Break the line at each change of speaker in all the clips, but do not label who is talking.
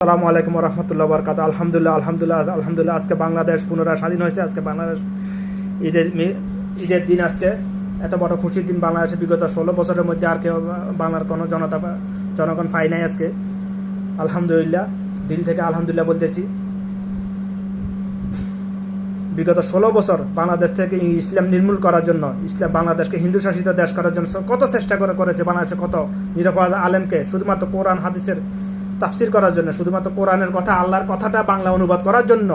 আসসালামু আলাইকুম রহমতুল্লাহ বরকাত আলহামদুলিল্লাহ আলহামদুলিল্লাহ আলহামদুলিল্লাহ, আজকে বাংলাদেশ পুনরায় স্বাধীন হয়েছে। আজকে বাংলাদেশ ঈদের ঈদের দিন আজকে এত বড় খুশির দিন বাংলাদেশে বিগত ষোলো বছরের মধ্যে আর কেউ বাংলার কোনো জনতা জনগণ পাই নাই আজকে। আলহামদুলিল্লাহ, দিল থেকে আলহামদুলিল্লাহ বলতেছি। বিগত ষোলো বছর বাংলাদেশ থেকে ইসলাম নির্মূল করার জন্য, ইসলাম বাংলাদেশকে হিন্দু শাসিত দেশ করার জন্য কত চেষ্টা করে করেছে বাংলাদেশে কত নিরপরাধ আলেমকে? শুধুমাত্র কোরআন, হাদিসের তাফসির করার জন্য, শুধুমাত্র কোরআনের কথা, আল্লাহর কথাটা বাংলা অনুবাদ করার জন্য।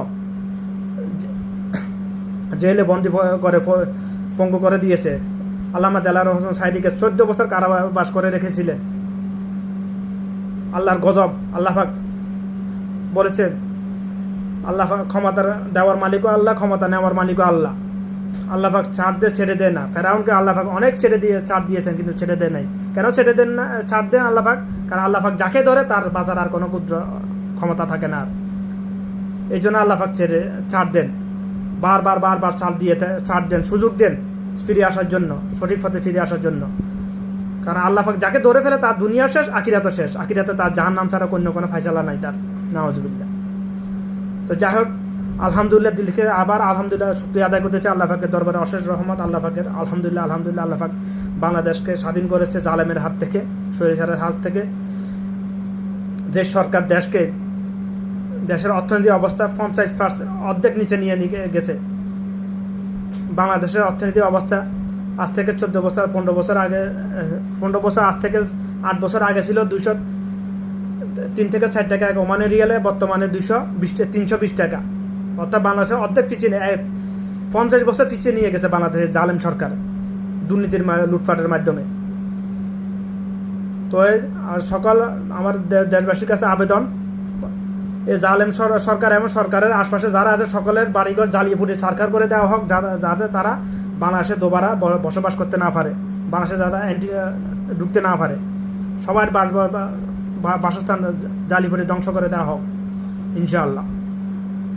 জেলে বন্দি করে পঙ্গু করে দিয়েছে। আল্লামা দেলার হোসেন সাইদিকে চোদ্দ বছর কারাবাস করে রেখেছিলেন। আল্লাহর গজব আল্লাহফাক বলেছেন, আল্লাহ ক্ষমতা দেওয়ার মালিকও আল্লাহ, ক্ষমতা নেওয়ার মালিকও আল্লাহ। আল্লাহ পাক ছাড় দিয়ে ছেড়ে দেয় না। ফেরাউনকে আল্লাহ পাক অনেক ছেড়ে দিয়ে, ছাড় দিয়েছেন কিন্তু ছেড়ে দেয় নাই। কেন ছেড়ে দেন না, ছাড় দেন আল্লাহ পাক কারণ আল্লাহ পাক যাকে ধরে তার বাজার আর কোনো ক্ষুদ্র ক্ষমতা থাকে না আর। এই জন্য আল্লাহ পাক ছেড়ে, ছাড় দেন। বারবার বারবার ছাড় দিয়ে ছাড় দেন, সুযোগ দেন ফিরে আসার জন্য, সঠিক পথে ফিরে আসার জন্য। কারণ আল্লাহ পাক যাকে ধরে ফেলে তার দুনিয়া শেষ, আখিরাতও শেষ। আখিরাতে তার জাহান নাম ছাড়া অন্য কোনো ফাইসালা নাই তার। নওয়াজবিল্লা তো যাই হোক আলহামদুলিল্লাহ দিলকে আবার আলহামদুলিল্লাহ শুক্রিয়া আদায় করতেছে আল্লাহ দরবারে অশেষ রহমত, আল্লাহ পাকের আলহামদুলিল্লাহ আলহামদুলিল্লাহ আল্লাহ পাক বাংলাদেশকে স্বাধীন করেছে জালেমের হাত থেকে সরিষারের হাত থেকে। যে সরকার দেশকে, দেশের অর্থনৈতিক অবস্থা পঞ্চাশ পার্সেন্ট অর্ধেক নিচে নিয়ে নিয়ে গেছে। বাংলাদেশের অর্থনৈতিক অবস্থা আজ থেকে চোদ্দ বছর, পনেরো বছর আগে, পনেরো বছর আজ থেকে আট বছর আগে ছিল দুশো তিন থেকে চার টাকা এক ওমানের রিয়ালে, বর্তমানে দুশো বিশ, তিনশো বিশ টাকা। অর্থাৎ বাংলাদেশের অর্ধেক পিছিয়ে পঞ্চাশ বছর পিছিয়ে নিয়ে গেছে বাংলাদেশের জালেম সরকার দুর্নীতির লুটপাটের মাধ্যমে। তো আর সকল আমার দেশবাসীর কাছে আবেদন, এই জালেম সরকার এবং সরকারের আশপাশে যারা আছে, সকলের বাড়িঘর জ্বালিয়ে ফুটে সরকার করে দেওয়া হোক যাতে তারা বাংলাদেশে দোবারা বসবাস করতে না পারে, বাংলাদেশে যারা অ্যান্টি ঢুকতে না পারে। সবার বাসস্থান জালি ফুটে ধ্বংস করে দেওয়া হোক, ইনশাআল্লাহ।